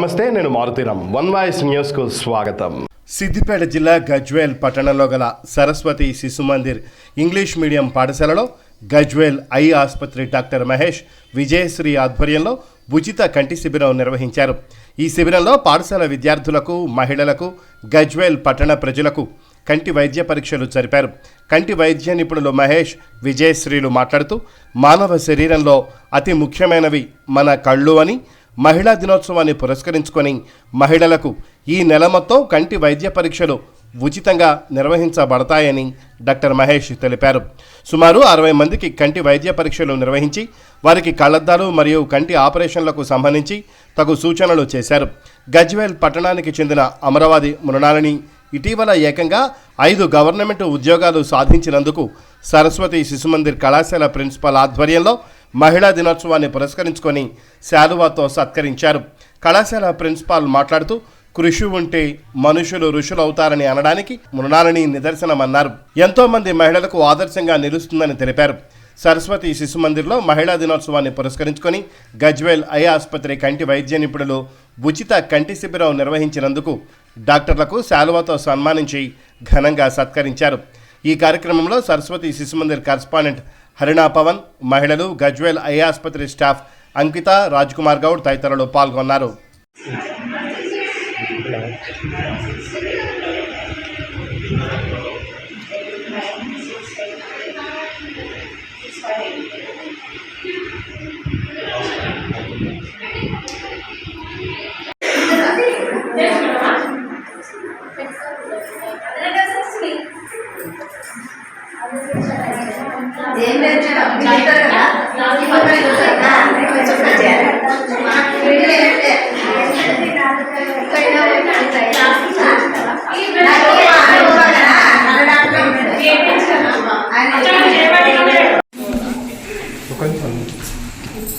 నమస్తే నేను Maruthi Ram one voice న్యూస్కు స్వాగతం. సిద్దిపేట జిల్లా గజ్వేల్ పట్టణంలో గల సరస్వతి శిశు మందిర్ ఇంగ్లీష్ మీడియం పాఠశాలలో గజ్వేల్ ఐ ఆసుపత్రి డాక్టర్ మహేష్ విజయశ్రీ ఆధ్వర్యంలో ఉచిత కంటి శిబిరం నిర్వహించారు. ఈ శిబిరంలో పాఠశాల విద్యార్థులకు మహిళలకు గజ్వేల్ పట్టణ ప్రజలకు కంటి వైద్య పరీక్షలు జరిపారు. కంటి వైద్య నిపుణులు మహేష్ విజయశ్రీలు మాట్లాడుతూ మానవ శరీరంలో అతి ముఖ్యమైనవి మన కళ్ళు అని మహిళా దినోత్సవాన్ని పురస్కరించుకొని మహిళలకు ఈ నెల మొత్తం కంటి వైద్య పరీక్షలు ఉచితంగా నిర్వహించబడతాయని డాక్టర్ మహేష్ తెలిపారు. సుమారు అరవై మందికి కంటి వైద్య పరీక్షలు నిర్వహించి వారికి కళ్ళద్దాలు మరియు కంటి ఆపరేషన్లకు సంబంధించి తగు సూచనలు చేశారు. గజ్వేల్ పట్టణానికి చెందిన అమరావతి మృణాలని ఇటీవల ఏకంగా ఐదు గవర్నమెంట్ ఉద్యోగాలు సాధించినందుకు సరస్వతి శిశుమందిర్ కళాశాల ప్రిన్సిపల్ ఆధ్వర్యంలో మహిళా దినోత్సవాన్ని పురస్కరించుకొని శాలువాతో సత్కరించారు. కళాశాల ప్రిన్సిపాల్ మాట్లాడుతూ కృషి ఉంటే మనుషులు ఋషులు అవుతారని అనడానికి మృణాలని నిదర్శనమన్నారు. ఎంతో మంది మహిళలకు ఆదర్శంగా నిలుస్తుందని తెలిపారు. సరస్వతి శిశు మందిర్లో మహిళా దినోత్సవాన్ని పురస్కరించుకొని గజ్వేల్ ఐ ఆసుపత్రి కంటి వైద్య నిపుణులు ఉచిత కంటి శిబిరం నిర్వహించినందుకు డాక్టర్లకు శాలువాతో సన్మానించి ఘనంగా సత్కరించారు. ఈ కార్యక్రమంలో సరస్వతి శిశు మందిర్ కరస్పాండెంట్ హరిణా పవన్ మహిళలు గజ్వేల్ ఐ ఆసుపత్రి స్టాఫ్ అంకిత కుమార్ గౌడ్ తదితరులు పాల్గొన్నారు.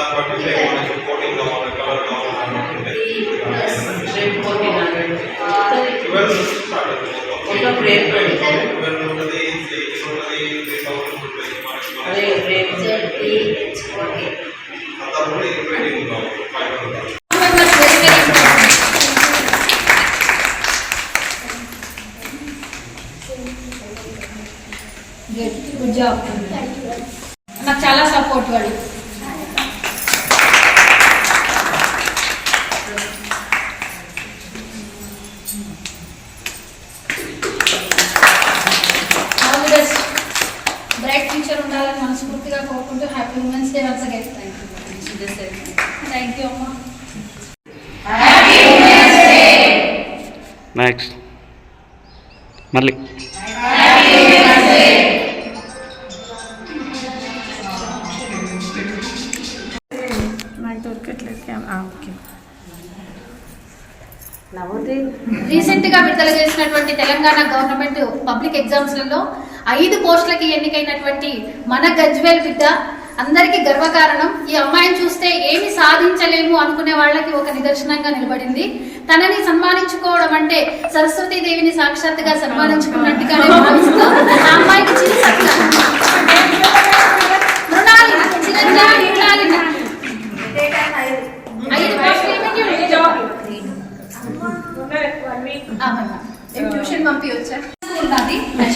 సార్ మీరే వాడుకోవాలి అంతే కదా సార్ ఒకరికి ఇస్తుంటే గుడ్ జాబ్ నాకు చాలా సపోర్ట్ వాడు. మనస్ఫూర్తిగా కోరుకుంటూ happy women's day once again. Thank you అమ్మా. నెక్స్ట్ మళ్ళీ. రీసెంట్గా విడుదల చేసినటువంటి తెలంగాణ గవర్నమెంట్ పబ్లిక్ ఎగ్జామ్స్లలో ఐదు పోస్టులకి ఎన్నికైనటువంటి మన గజ్వేల్ బిడ్డ అందరికీ గర్వకారణం. ఈ అమ్మాయిని చూస్తే ఏమి సాధించలేము అనుకునే వాళ్ళకి ఒక నిదర్శనంగా నిలబడింది. తనని సన్మానించుకోవడం అంటే సరస్వతీ దేవిని సాక్షాత్తుగా సన్మానించుకున్నట్టుగానే భావిస్తూ.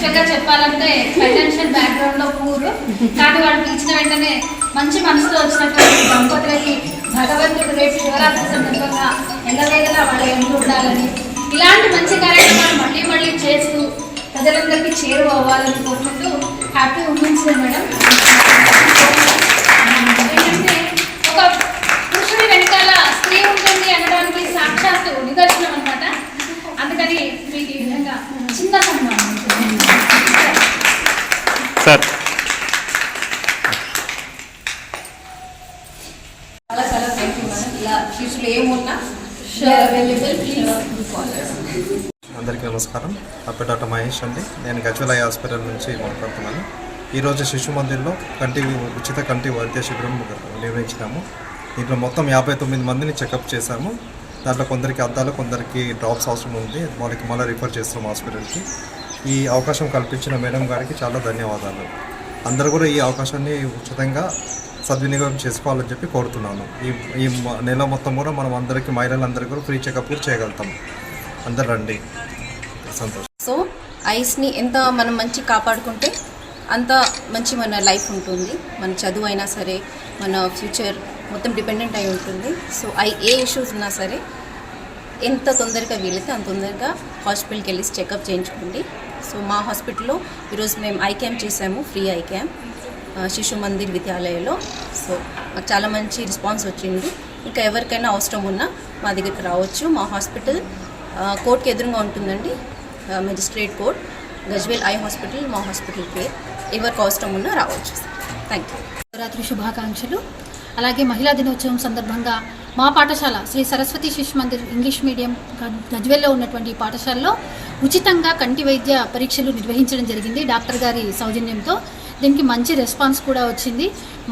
యాక్చువల్గా చెప్పాలంటే ఫైనాన్షియల్ వెంటనే మంచి మనసులో వచ్చినటువంటి దంపతులకి భగవంతుడు రేపు శివరాత్రి సందర్భంగా ఎల్లవేళలా వాళ్ళ ఎందుకు ఉండాలని ఇలాంటి మంచి కార్యక్రమాలు మళ్ళీ మళ్ళీ చేస్తూ ప్రజలందరికీ చేరువ అవ్వాలని కోరుకుంటూ హ్యాపీ ఉమెన్స్ డే మేడం. ఏంటంటే ఒక పురుషుడి వెనకాల స్త్రీ ఉంటుంది అనడానికి సాక్షాత్తు నిదర్శనం అనమాట అందుకని మీకు ఈ విధంగా చిన్న సన్మానం. సార్. చాలా చాలా థ్యాంక్ యూ మేడం ఇలా శిష్యులు ఏమున్నా అవైలబుల్ ప్లీజ్ అందరికీ నమస్కారం. అప్పుడు డాక్టర్ మహేష్ అండి. నేను గజ్వల్ ఐ హాస్పిటల్ నుంచి మాట్లాడుతున్నాను. ఈరోజు శిశు మందిర్లో కంటి ఉచిత కంటి వైద్య శిబిరం నిర్వహించినాము. దీంట్లో మొత్తం యాభై తొమ్మిది మందిని చెకప్ చేశాము. దాంట్లో కొందరికి అద్దాలు కొందరికి డ్రాప్స్ అవసరం ఉంది. వాళ్ళకి మళ్ళీ రిఫర్ చేస్తున్నాం హాస్పిటల్కి. ఈ అవకాశం కల్పించిన మేడం గారికి చాలా ధన్యవాదాలు. అందరూ కూడా ఈ అవకాశాన్ని ఉచితంగా సద్వినియోగం చేసుకోవాలని చెప్పి కోరుతున్నాను. ఈ ఈ నెల మొత్తం కూడా మనం అందరికీ మహిళలందరికీ కూడా ఫ్రీ చెకప్ కూడా చేయగలుగుతాం. అందరు రండి. సంతోషం. సో ఐస్ని ఎంత మనం మంచి కాపాడుకుంటే అంత మంచి మన లైఫ్ ఉంటుంది. మన చదువు అయినా సరే మన ఫ్యూచర్ మొత్తం డిపెండెంట్ అయి ఉంటుంది. సో ఐ ఏ ఇష్యూస్ ఉన్నా సరే ఎంత తొందరగా వీలైతే అంత తొందరగా హాస్పిటల్కి వెళ్ళి చెకప్ చేయించుకోండి. సో మా హాస్పిటల్లో ఈరోజు మేము ఐ క్యాంప్ చేసాము free eye camp Shishu Mandir విద్యాలయంలో. So మాకు చాలా మంచి రెస్పాన్స్ వచ్చింది. ఇంకా ఎవరికైనా అవసరం ఉన్నా మా దగ్గరికి రావచ్చు. మా హాస్పిటల్ కోర్టుకి ఎదురుగా ఉంటుందండి magistrate court Gajwel eye hospital మా హాస్పిటల్ పేరు. ఎవరికి అవసరం ఉన్నా రావచ్చు. థ్యాంక్ యూ శివరాత్రి శుభాకాంక్షలు. అలాగే మహిళా దినోత్సవం సందర్భంగా మా పాఠశాల శ్రీ సరస్వతి శిశు మందిర్ ఇంగ్లీష్ మీడియం గజ్వెల్లో ఉన్నటువంటి ఈ పాఠశాలలో ఉచితంగా కంటి వైద్య పరీక్షలు నిర్వహించడం జరిగింది డాక్టర్ గారి సౌజన్యంతో. దీనికి మంచి రెస్పాన్స్ కూడా వచ్చింది.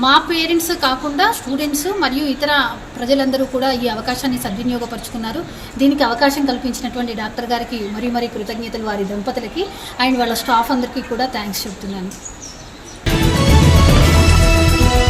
మా పేరెంట్స్ కాకుండా స్టూడెంట్స్ మరియు ఇతర ప్రజలందరూ కూడా ఈ అవకాశాన్ని సద్వినియోగపరుచుకున్నారు. దీనికి అవకాశం కల్పించినటువంటి డాక్టర్ గారికి మరీ మరీ కృతజ్ఞతలు వారి దంపతులకి అండ్ వాళ్ళ స్టాఫ్ అందరికీ కూడా థ్యాంక్స్ చెప్తున్నాను.